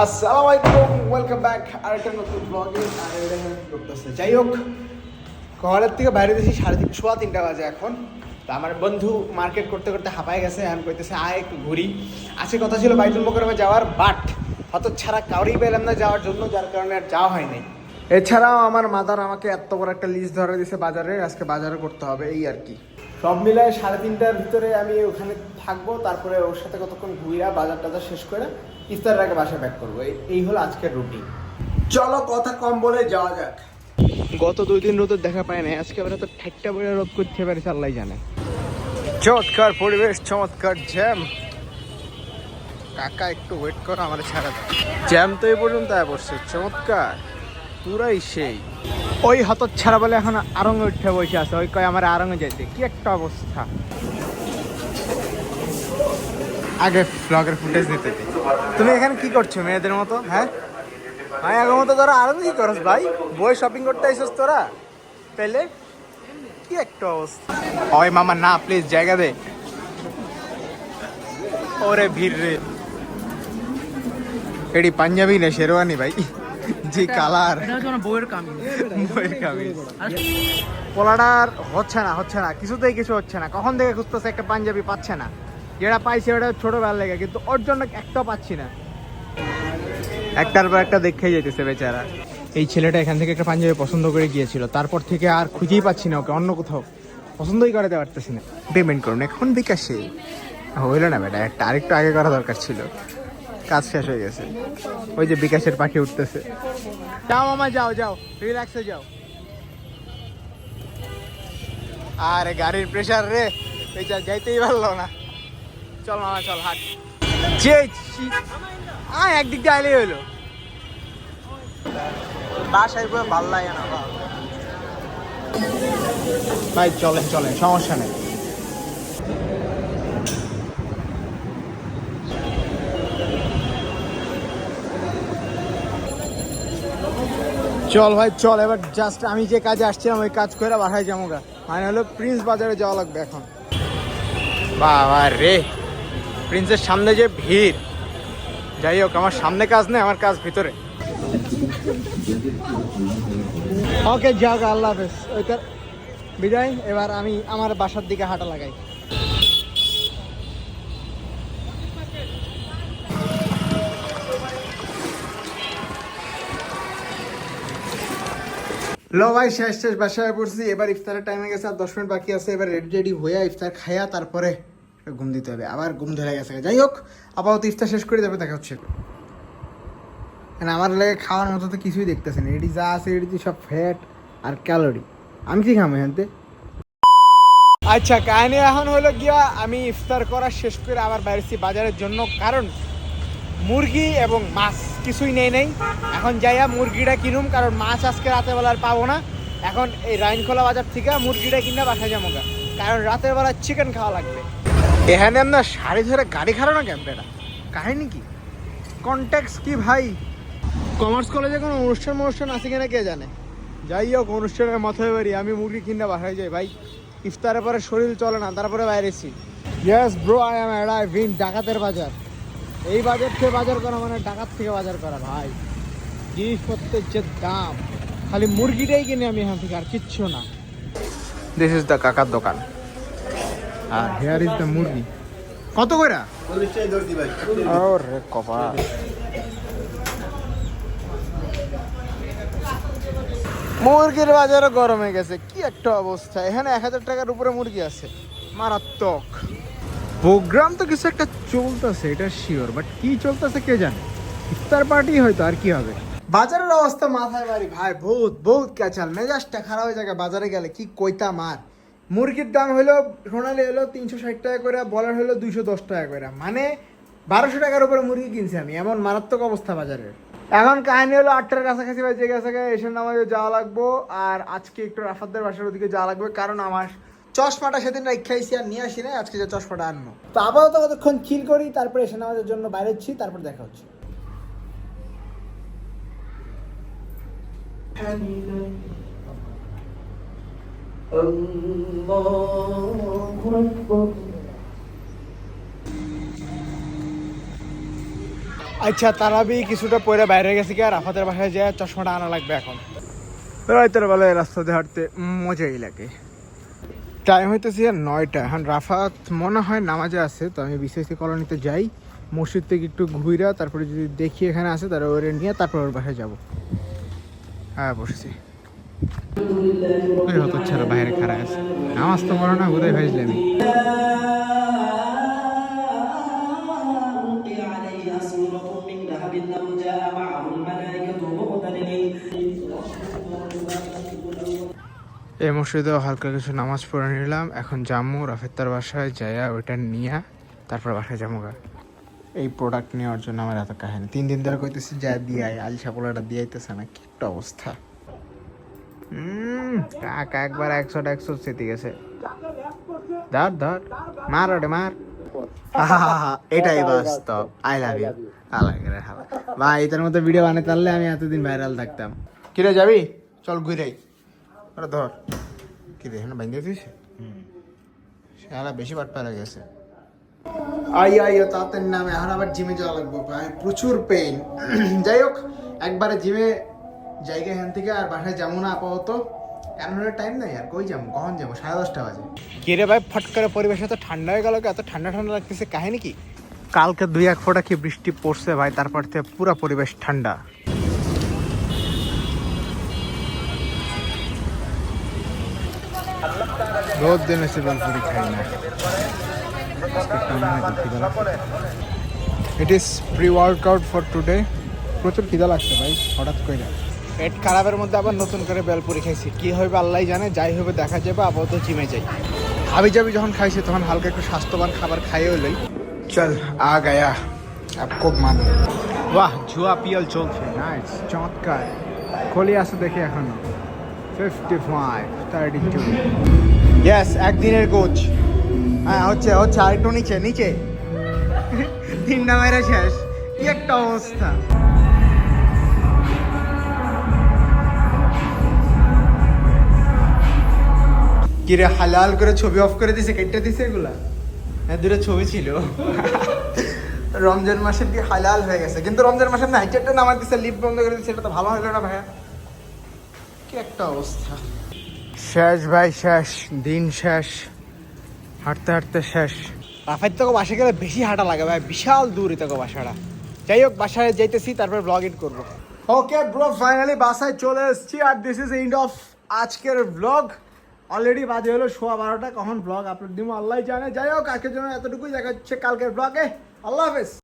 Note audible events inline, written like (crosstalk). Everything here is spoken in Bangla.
আসসালামু আলাইকুম ওয়েলকাম ব্যাক নতুন ব্লগে আর এটা এখানে কি করতেছে যাই হোক, ঘরের থেকে বাইরে দিয়েছি সাড়ে তিন তিনটা বাজে এখন। তা আমার বন্ধু মার্কেট করতে করতে হাঁপায় গেছে আমি কইতেছে, আয় একটু ঘুরি। আছে কথা ছিল বাইতুল মোকরমে যাওয়ার বাট হয়তো ছাড়া কাউরেই পেলাম না যাওয়ার জন্য, যার কারণে আর যাওয়া হয় নাই এছাড়াও আমার মাদার আমাকে এত বড় একটা লিস্ট ধরে দিয়েছে বাজারে, আজকে বাজারে করতে হবে, এই আর কি। সব মিলায় সাড়ে তিনটার ভিতরে আমি ওখানে থাকব, তারপরে ওর সাথে কতক্ষণ ঘুরিয়া বাজার টাজার শেষ করে ইফতারের আগে বাসায় ব্যাক করব। এই- হলো আজকের রুটিন চলো কথা কম বলে যাওয়া যাক। গত দুই দিন রোদের দেখা পায় নাই আজকে আমরা তো ঠাট্টা বলে রোদ করতে পারি আল্লাহ জানে। চমৎকার পরিবেশ চমৎকার জ্যাম। কাকা একটু ওয়েট করো আমার ছাড়া দাও। জ্যাম তো এই পর্যন্ত আয় পড়ছে চমৎকার। পুরাই সেই। ওই হত ছাড়া বলে এখন আরঙ্গে উঠে বসে আছে ওই কয় আমার আরঙ্গে যাইতে কি একটা অবস্থা। আগে ব্লগের ফুটেজ নিতে। তুমি এখানে কি করছ মেয়েদের মতো হ্যাঁ? ভাই আগের মতো তোরা আরও কি করস ভাই? বই শপিং করতে আইসস তোরা? পেলে কি একটা অবস্থা। ওই মামা না প্লিজ জায়গা দে। ওরে ভিড় রে। এডি পাঞ্জাবি না শেরওয়ানি ভাই। জি কালার কামিজ। বইয়ের কামিজ। হচ্ছে না হচ্ছে না। কিছুতেই কিছু হচ্ছে না। কখন থেকে খুঁজতেছে একটা পাঞ্জাবি পাচ্ছে না? যেটা পাইছে ওটা ছোটবেলা লেগে কিন্তু ওর জন্য একটাও পাচ্ছি না। একটার পর একটা দেখেই যেতেছে বেচারা। এই ছেলেটা এখান থেকে একটা পাঞ্জাবি পছন্দ করে গিয়েছিল তারপর থেকে আর খুঁজেই পাচ্ছি না ওকে অন্য কোথাও। পছন্দই করাতে পারতেছি না। পেমেন্ট করুন এখন বিকাশে হইল না বেটা একটা আরেকটু আগে করা দরকার ছিল। কাজ শেষ হয়ে গেছে। ওই যে বিকাশের পাখি উঠতেছে। যাও মামা যাও যাও রিল্যাক্সে যাও। আরে গাড়ির প্রেশার রে যাইতেই পারল না। চল মামা চল হাট। যে আ একদিক দিয়ে আইলেই হইল। বাসায় পুরো ভালো লাগে না বাবা। ভাই চলেন চলেন সমস্যা নেই। চল ভাই চল এবার জাস্ট আমি যে কাজে আসছিলাম ওই কাজ করে বাসায় যাব গা। মানে হলো প্রিন্স বাজারে যাওয়া লাগবে এখন। বাবা রে। প্রিন্সের সামনে যে ভিড়। যাই হোক আমার সামনে কাজ নেই আমার কাজ ভিতরে। ওকে যাক আল্লাহ হাফেজ। ওইটার বিদায়। এবার আমি আমার বাসার দিকে হাঁটা লাগাই। লো ভাই শেষ শেষ বাসায় পড়ছি। এবার ইফতারের টাইমে গেছে আর দশ মিনিট বাকি আছে। এবার রেডি রেডি হয়ে ইফতার খাইয়া তারপরে ঘুম দিতে হবে। আবার ঘুম ধরে গেছে। যাই হোক, আপাতত ইফতার শেষ করে যাবে দেখা হচ্ছে। মানে আমার লাগে খাওয়ার মতো তো কিছুই দেখতেছে না। এটি যা আছে, এটি সব ফ্যাট আর ক্যালোরি আমি কি খাব এখানতে আচ্ছা কাহিনী এখন হলো গিয়া আমি ইফতার করা শেষ করে আবার বাইরেছি বাজারের জন্য। কারণ মুরগি এবং মাছ কিছুই নেই নেই। এখন যাইয়া মুরগিটা কিনুম, কারণ মাছ আজকে রাতের বেলা আর পাবো না। এখন এই রাইনখোলা বাজার থেকে মুরগিটা কিনে বাসায় যাব কারণ রাতের বেলা চিকেন খাওয়া লাগবে। এখানে আপনার শাড়ি ধরে গাড়ি খাড়ো না ক্যাম্পেটা কাহিনী কি? কন্ট্যাক্টস কি ভাই? কমার্স কলেজে কোনো অনুষ্ঠান অনুষ্ঠান আছে কিনা কে জানে? যাই হোক, অনুষ্ঠানের মাথায় বাড়ি, আমি মুরগি কিনে বাসায় যাই, ভাই। ইফতারের পরে শরীর চলে না, তারপরে বাইরেছি ইয়েস ব্রো আই এম অ্যাড ভিন ডাকাতের বাজার। এই বাজার থেকে বাজার করা মানে ডাকাত থেকে বাজার করা, ভাই। জিনিসপত্রের যে দাম, খালি মুরগিটাই কিনে আমি এখান থেকে আর কিচ্ছু না। দিস ইজ দ্য কাকার দোকান। আর হেয়ার ইজ দ্য মুরগি। কত করে ওরে কপাল মুরগির বাজারও গরম হয়ে গেছে কি একটা অবস্থা। এখানে এক হাজার টাকার উপরে মুরগি আছে মারাত্মক। প্রোগ্রাম তো কিছু একটা চলতেছে এটা শিওর বাট কি চলতেছে কে জানে? ইফতার পার্টি হয়তো আর কি হবে। বাজারের অবস্থা মাথায় বাড়ি ভাই বহুত বহুত ক্যাচাল। মেজাজটা খারাপ হয়ে যায় বাজারে গেলে কি কইতা মার মুরগির দাম হলো সোনালি হলো তিনশো ষাট টাকা করে, বলার হলো দুইশো দশ টাকা করে। মানে বারোশো টাকার উপরে মুরগি কিনছি আমি, এমন মারাত্মক অবস্থা বাজারের। এখন কাহিনী হলো, আটটার কাছাকাছি বাজে গেছে এসে নামাজে যাওয়া লাগবো, আর আজকে একটু রাফাতদের বাসার ওদিকে যাওয়া লাগবে, কারণ আমার চশমাটা সেদিন রেখাইছি আর নিয়ে আসি না আজকে যে চশমাটা আনব। তো আপাতত কতক্ষণ চিল করি, তারপরে এসে নামাজের জন্য বাইরে হচ্ছি, তারপর দেখা হচ্ছে। আচ্ছা তারাবি কিছুটা পরে বাইরে গেছে কি আর আফাতের বাসায় যায় চশমাটা আনা লাগবে এখন? রাতের বেলায় রাস্তাতে হাঁটতে মজাই লাগে। টাইম হইতেছে নয়টা। এখন রাফাত মনে হয় নামাজে আছে তো আমি বিসিএসসি কলোনিতে যাই মসজিদ থেকে একটু ঘুরা তারপরে যদি দেখি এখানে আছে তাহলে ওরে নিয়ে তারপর ওর বাসায় যাব। হ্যাঁ বসেছি। ছাড়া বাইরে খারা আছে। নামাজ তো পড়ো না বোধহয় ভাইজলামি এই মসজিদেও হালকা কিছু নামাজ পড়ে নিলাম। এখন জামু রাফেত্তার বাসায় যায়া ওইটা নিয়া তারপর বাসায় জামুগা এই প্রোডাক্ট নেওয়ার জন্য আমার এত কাহিনী। তিন দিন ধরে কইতেছি, যা দিয়াই আলসা দিয়ে দিয়াইতেছে না, কি একটা অবস্থা। টাকা একবার একশো একশো স্মৃতি গেছে। ধর ধর, মার ওটা মার। (laughs) এটাই বাস্তব। আই লাভ ইউ হালা ভাই, এটার মধ্যে ভিডিও বানাতে পারলে আমি এতদিন ভাইরাল থাকতাম। কিরে, যাবি? চল ঘুরাই ওরা ধর। কি রে এখানে বাইন্দে দিস শালা, বেশি বাট পারা গেছে। আই আই ও তাতের নামে। এখন আবার জিমে যাওয়া লাগবে, ভাই। প্রচুর পেইন (clears throat) যাই হোক, একবারে জিমে জায়গা এখান থেকে আর বাসায় যাব না আপাতত। এমন টাইম নাই আর যাব? যাব? সাড়ে দশটা বাজে। কি রে ভাই, ফট করে এত ঠান্ডা হয়ে এত ঠান্ডা ঠান্ডা লাগতেছে কাহিনী কি? কালকে দুই এক কি বৃষ্টি পড়ছে ভাই, তারপর পুরো পরিবেশ ঠান্ডা। বহুত দিন এসে it is pre workout for today প্রচুর খিদা লাগছে ভাই, হঠাৎ করে পেট খারাপের মধ্যে আবার নতুন করে বেলপুরি খাইছি। কি হবে আল্লাহ জানে যাই হবে দেখা যাবে আপাতত জিমে যাই। হাবি যাবি যখন খাইছি তখন হালকা একটু স্বাস্থ্যবান খাবার খাইও লই। চল আ গায়া আপ খুব মানে বাহ জুয়া পিয়াল চলছে নাইস চমৎকার। খলি আছে দেখি এখনও। Fifty five thirty two yes একদিনের কোচ হ্যাঁ হচ্ছে হচ্ছে আরেকটু নিচে নিচে। তিনটা মেরে শেষ। কি একটা অবস্থা। কিরে হালাল করে ছবি অফ করে দিছে কেটে দিছে এগুলা? হ্যাঁ দুটো ছবি ছিল। রমজান মাসের কি হালাল হয়ে গেছে? কিন্তু রমজান মাসের নাইটেরটা নামার দিছে লিপ বন্ধ করে দিচ্ছে এটা তো ভালো হলো না ভাইয়া। কি একটা অবস্থা। শেষ ভাই শেষ। দিন শেষ। হাঁটতে হাঁটতে শেষ। রাফাইর থেকে বাসে গেলে বেশি হাঁটা লাগে ভাই বিশাল দূরই থেকে বাসাটা। যাই হোক বাসায় যাইতেছি তারপর ব্লগ ইট করব। ওকে ব্রো ফাইনালি বাসায় চলে এসেছি আর দিস ইজ এন্ড অফ আজকের ব্লগ অলরেডি বাজে হলো সোয়া বারোটা, কখন ব্লগ আপলোড দিব? আল্লাহ জানে। যাই হোক, আজকের জন্য এতটুকুই। দেখা হচ্ছে কালকের ব্লগে আল্লাহ হাফেজ।